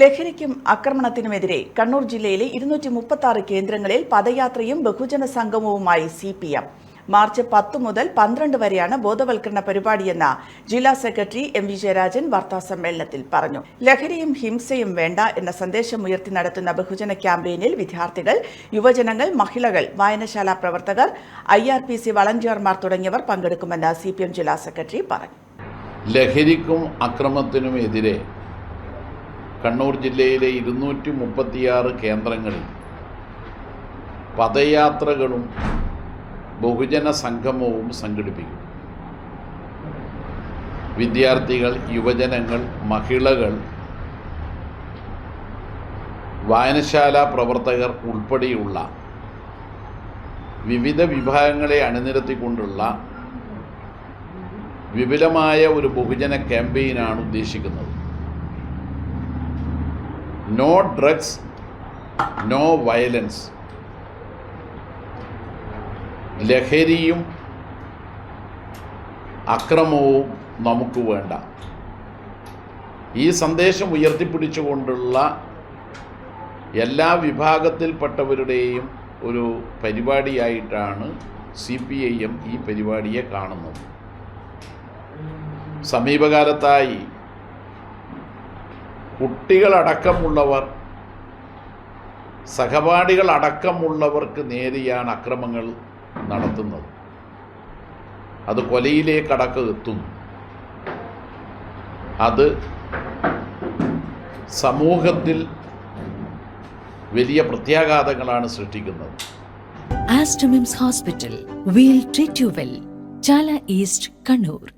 ലഹരിക്കും ആക്രമണത്തിനുമെതിരെ കണ്ണൂർ ജില്ലയിലെ ഇരുന്നൂറ്റി മുപ്പത്തി ആറ് കേന്ദ്രങ്ങളിൽ പദയാത്രയും ബഹുജന സംഗമവുമായി സി പി എം. മാർച്ച് പത്ത് മുതൽ പന്ത്രണ്ട് വരെയാണ് ബോധവൽക്കരണ പരിപാടിയെന്ന് ജില്ലാ സെക്രട്ടറി എം വി ജയരാജൻ വാർത്താസമ്മേളനത്തിൽ പറഞ്ഞു. ലഹരിയും ഹിംസയും വേണ്ട എന്ന സന്ദേശം ഉയർത്തി നടത്തുന്ന ബഹുജന ക്യാമ്പയിനിൽ വിദ്യാർത്ഥികൾ യുവജനങ്ങൾ മഹിളകൾ വായനശാല പ്രവർത്തകർ ഐ ആർ പി സി വളണ്ടിയർമാർ തുടങ്ങിയവർ പങ്കെടുക്കുമെന്ന് സി പി എം ജില്ലാ സെക്രട്ടറി പറഞ്ഞു. ലഹരിക്കും അക്രമത്തിനുമെതിരെ കണ്ണൂർ ജില്ലയിലെ ഇരുന്നൂറ്റി മുപ്പത്തിയാറ് കേന്ദ്രങ്ങളിൽ പദയാത്രകളും ബഹുജന സംഗമവും സംഘടിപ്പിക്കും. വിദ്യാർത്ഥികൾ യുവജനങ്ങൾ മഹിളകൾ വായനശാല പ്രവർത്തകർ ഉൾപ്പെടെയുള്ള വിവിധ വിഭാഗങ്ങളെ അണിനിരത്തിക്കൊണ്ടുള്ള വിപുലമായ ഒരു ബഹുജന ക്യാമ്പയിനാണ് ഉദ്ദേശിക്കുന്നത്. നോ ഡ്രഗ്സ് നോ വയലൻസ് ലഹരിയും അക്രമവും നമുക്ക് വേണ്ട. ഈ സന്ദേശം ഉയർത്തിപ്പിടിച്ചുകൊണ്ടുള്ള എല്ലാ വിഭാഗത്തിൽപ്പെട്ടവരുടെയും ഒരു പരിപാടിയായിട്ടാണ് സി പി ഐ എം ഈ പരിപാടിയെ കാണുന്നത്. സമീപകാലത്തായി കുട്ടികളടക്കമുള്ളവർ സഹപാഠികളടക്കമുള്ളവർക്ക് നേരെയാണ് അക്രമങ്ങൾ നടത്തുന്നത്. അത് കൊലയിലേക്കടക്കം എത്തുന്നു. അത് സമൂഹത്തിൽ വലിയ പ്രത്യാഘാതങ്ങളാണ് സൃഷ്ടിക്കുന്നത്. Aster MIMS hospital will treat you well Chala east Kannur.